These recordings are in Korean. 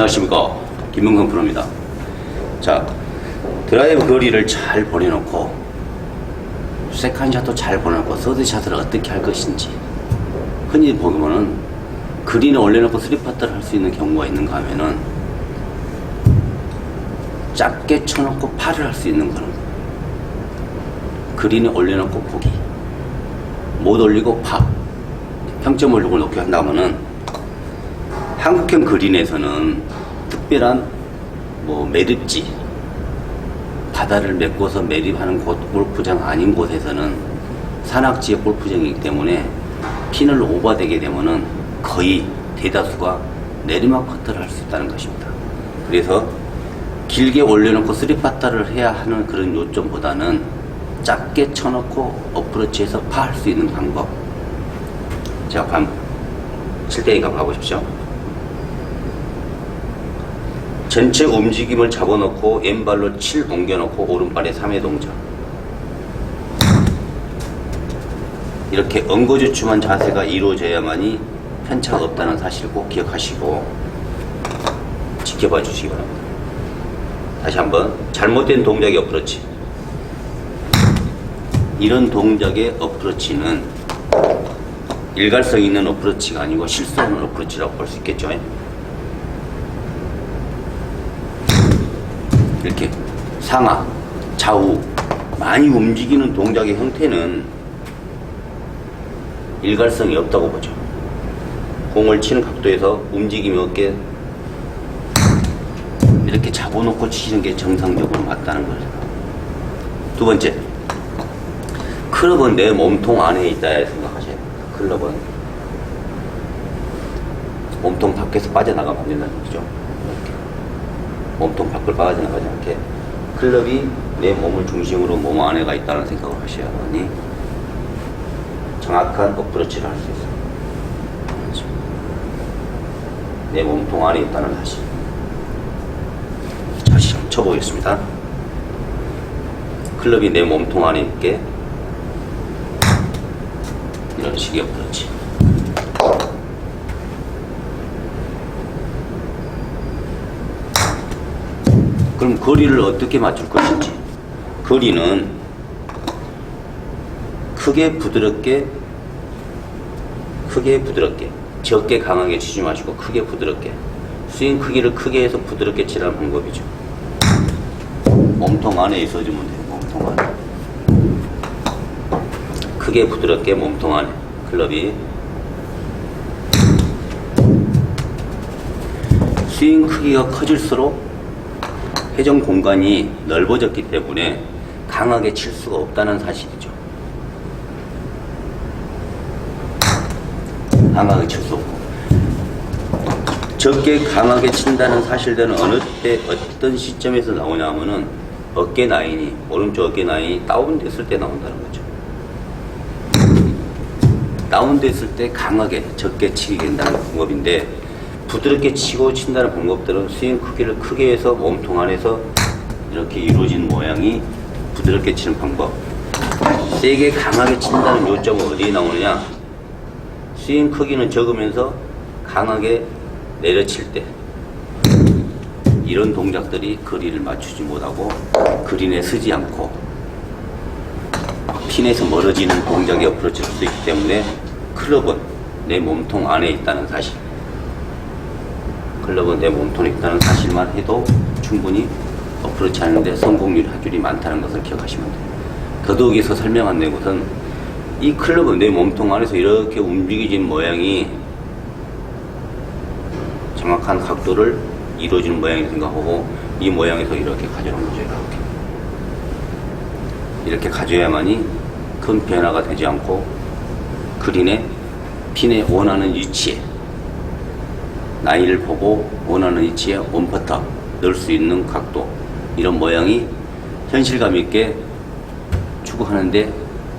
안녕하십니까. 김명성 프로입니다. 자 드라이브 거리를 잘 보내놓고 세컨샷도 잘 보내놓고 서드샷을 어떻게 할 것인지 흔히 보면은 그린을 올려놓고 스리퍼트를 할 수 있는 경우가 있는가 하면은 짧게 쳐놓고 팔을 할 수 있는 거는 그린을 올려놓고 보기 못 올리고 파 평점 올리고 놓게 한다면은 한국형 그린에서는 특별한 뭐 매립지 바다를 메꿔서 매립하는 곳 골프장 아닌 곳에서는 산악지의 골프장이기 때문에 핀을 오버되게 되면은 거의 대다수가 내리막 퍼터를 할 수 있다는 것입니다. 그래서 길게 올려놓고 쓰리파타를 해야 하는 그런 요점보다는 작게 쳐놓고 어프로치해서 파할 수 있는 방법. 제가 반, 칠대니까 봐보십시오. 전체 움직임을 잡아놓고 왼발로 7 옮겨놓고 오른발에 3회 동작. 이렇게 엉거주춤한 자세가 이루어져야만이 편차가 없다는 사실을 꼭 기억하시고 지켜봐 주시기 바랍니다. 다시 한번 잘못된 동작의 어프로치. 이런 동작의 어프로치는 일관성 있는 어프로치가 아니고 실수하는 어프로치라고 볼 수 있겠죠. 이렇게 상하, 좌우 많이 움직이는 동작의 형태는 일관성이 없다고 보죠. 공을 치는 각도에서 움직임이 없게 이렇게 잡아놓고 치시는 게 정상적으로 맞다는 거죠. 두 번째, 클럽은 내 몸통 안에 있다 생각하셔야 돼요. 클럽은 몸통 밖에서 빠져나가면 안 된다는 거죠. 몸통 밖을 빠져나가지 않게 클럽이 내 몸을 중심으로 몸 안에가 있다는 생각을 하셔야하니 정확한 어프로치를 할 수. 그렇죠. 내 몸통 안에 있다는 사실. 다시 쳐보겠습니다. 클럽이 내 몸통 안에 있게 이런 식의 어프로치. 그럼 거리를 어떻게 맞출 것인지. 거리는 크게 부드럽게, 크게 부드럽게, 적게 강하게 치지 마시고 크게 부드럽게. 스윙 크기를 크게 해서 부드럽게 치라는 방법이죠. 몸통 안에 있어주면 돼요, 몸통 안에. 크게 부드럽게 몸통 안에. 클럽이. 스윙 크기가 커질수록 회전 공간이 넓어졌기 때문에 강하게 칠 수가 없다는 사실이죠. 강하게 칠 수 없고. 적게 강하게 친다는 사실들은 어느 때, 어떤 시점에서 나오냐 하면은 어깨 라인이, 오른쪽 어깨 라인이 다운됐을 때 나온다는 거죠. 다운됐을 때 강하게 적게 치게 된다는 방법인데 부드럽게 치고 친다는 방법들은 스윙 크기를 크게 해서 몸통 안에서 이렇게 이루어진 모양이 부드럽게 치는 방법. 세게 강하게 친다는 요점은 어디에 나오느냐? 스윙 크기는 적으면서 강하게 내려칠 때 이런 동작들이 거리를 맞추지 못하고 그린에 서지 않고 핀에서 멀어지는 동작이 어프로치를 수 있기 때문에 클럽은 내 몸통 안에 있다는 사실 클럽은 내 몸통에 있다는 사실만 해도 충분히 어프로치 하는데 성공률 하줄이 많다는 것을 기억하시면 돼요. 더더욱이서 설명한 내 것은 이 클럽은 내 몸통 안에서 이렇게 움직이진 모양이 정확한 각도를 이루어지는 모양이라고 생각하고 이 모양에서 이렇게 가져오는 거죠. 이렇게. 이렇게 가져야만이 큰 변화가 되지 않고 그린에 핀에 원하는 위치에 나이를 보고 원하는 위치에 원퍼터 넣을 수 있는 각도 이런 모양이 현실감 있게 추구하는데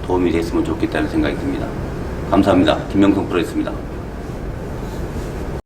도움이 됐으면 좋겠다는 생각이 듭니다. 감사합니다. 김명성 프로였습니다.